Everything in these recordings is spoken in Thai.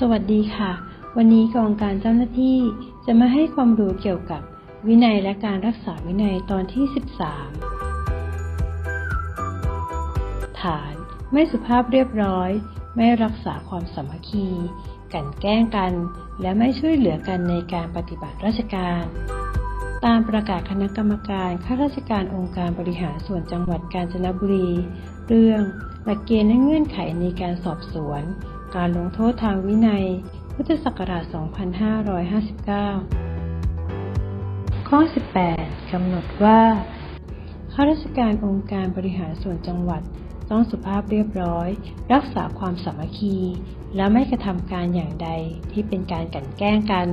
สวัสดีค่ะ วันนี้กองการเจ้าหน้าที่จะมาให้ความรู้เกี่ยวกับวินัยและการรักษาวินัยตอนที่ 13 ฐานไม่สุภาพเรียบร้อย ไม่รักษาความสามัคคีกลั่นแกล้งกัน และไม่ช่วยเหลือกันในการปฏิบัติราชการ ตามประกาศคณะกรรมการข้าราชการองค์การบริหารส่วนจังหวัดกาญจนบุรี เรื่องหลักเกณฑ์และเงื่อนไขในการสอบสวน การลงโทษทางวินัย พุทธศักราช 2559 ข้อ 18 กำหนดว่าข้าราชการองค์การบริหารส่วนจังหวัดต้องสุภาพเรียบร้อย รักษาความสามัคคี และไม่กระทำการอย่างใดที่เป็นการกันแกล้งกัน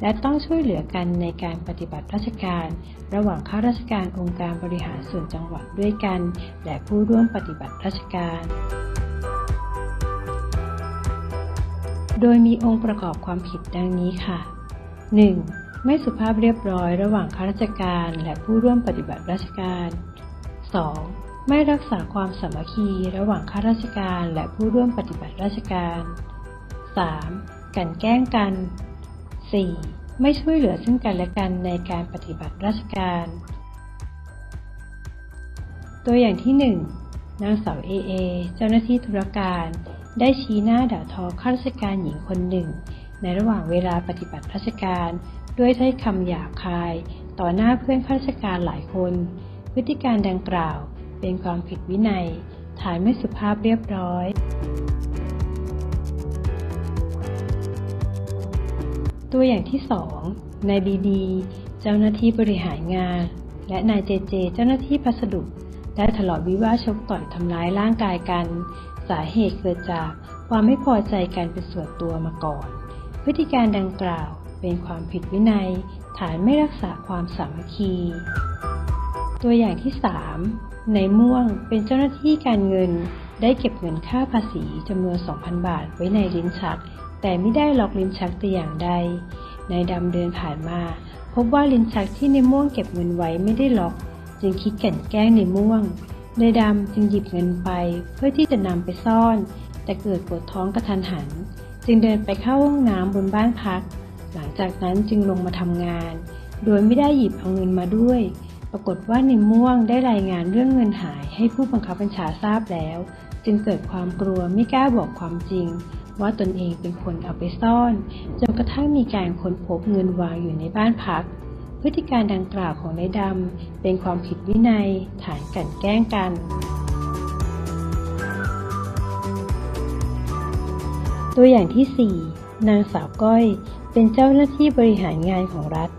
และต้องช่วยเหลือกันในการปฏิบัติราชการ ระหว่างข้าราชการองค์การบริหารส่วนจังหวัดด้วยกัน และผู้ร่วมปฏิบัติราชการ โดยมีองค์ประกอบความผิดดังนี้ค่ะ 1. ไม่สุภาพเรียบร้อยระหว่างข้าราชการและผู้ร่วมปฏิบัติราชการ 2. ไม่รักษาความสามัคคีระหว่างข้าราชการและผู้ร่วมปฏิบัติราชการ 3. กันแกล้งกัน 4. ไม่ช่วยเหลือซึ่งกันและกันในการปฏิบัติราชการ ตัวอย่างที่ 1 นางสาวเอเอเจ้าหน้าที่ธุรการ ได้ชี้หน้าด่าทอข้าราชการหญิงคนหนึ่ง ในระหว่างเวลาปฏิบัติราชการ ด้วยถ้อยคำหยาบคาย ต่อหน้าเพื่อนข้าราชการหลายคน พฤติการดังกล่าว เป็นความผิดวินัย ฐานไม่สุภาพเรียบร้อย ตัวอย่างที่ 2 นายบีบีเจ้าหน้าที่บริหารงาน และนายเจเจ เจ้าหน้าที่พัสดุได้ทะเลาะวิวาทชกต่อยทำร้ายร่างกายกัน สาเหตุเกิดจากความไม่พอใจกันเป็นส่วนตัวมาก่อน พฤติการดังกล่าวเป็นความผิดวินัย ฐานไม่รักษาความสามัคคี ตัวอย่างที่ 3 ในม่วงเป็นเจ้าหน้าที่การเงินได้เก็บเงินค่าภาษีจำนวน 2,000 บาทไว้ในลิ้นชัก แต่ไม่ได้ล็อกลิ้นชักแต่อย่างใด นายดำเดินผ่านมา พบว่าลิ้นชักที่ในม่วงเก็บเงินไว้ไม่ได้ล็อก จึงคิดกลั่นแกล้งในม่วง นายดำจึงหยิบเงินไปเพื่อที่จะนำไปซ่อน แต่เกิดปวดท้องกระทันหัน จึงเดินไปเข้าห้องน้ำบนบ้านพัก หลังจากนั้นจึงลงมาทำงาน โดยไม่ได้หยิบเอาเงินมาด้วย ปรากฏว่าในม่วงได้รายงานเรื่องเงินหายให้ผู้บังคับบัญชาทราบแล้ว จึงเกิดความกลัวไม่กล้าบอกความจริง ว่าตนเองเป็นคนเอาไปซ่อนจนกระทั่งมีการค้นพบเงินวางอยู่ในบ้านพัก พฤติการดังกล่าวของนายดำเป็นความผิดวินัยฐานกันแกล้งกัน ตัวอย่างที่ 4 นางสาวก้อย เป็นเจ้าหน้าที่บริหารงานของรัฐ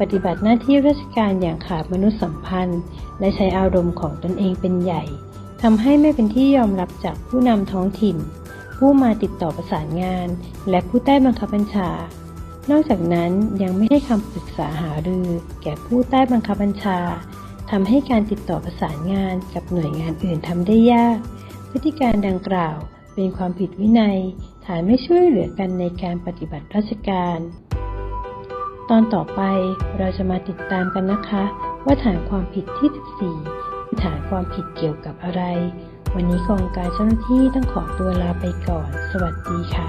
ปฏิบัติหน้าที่ราชการอย่างขาดมนุษยสัมพันธ์ และใช้อารมณ์ของตนเองเป็นใหญ่ทำให้ไม่เป็นที่ยอมรับจากผู้นำท้องถิ่น ผู้มาติดต่อประสานงาน และผู้ใต้บังคับบัญชา นอกจากนั้นยังไม่ให้คำปรึกษาหารือแก่ผู้ใต้บังคับบัญชาทำให้การติดต่อประสานงานกับหน่วยงานอื่นทำได้ยาก พฤติการดังกล่าวเป็นความผิดวินัย ฐานไม่ช่วยเหลือกันในการปฏิบัติราชการ ตอนต่อไปเราจะมาติดตามกันนะคะ ว่าฐานความผิดที่ 14คือฐานความผิดเกี่ยวกับอะไร วันนี้กองการเจ้าหน้าที่ต้องขอตัวลาไปก่อน สวัสดีค่ะ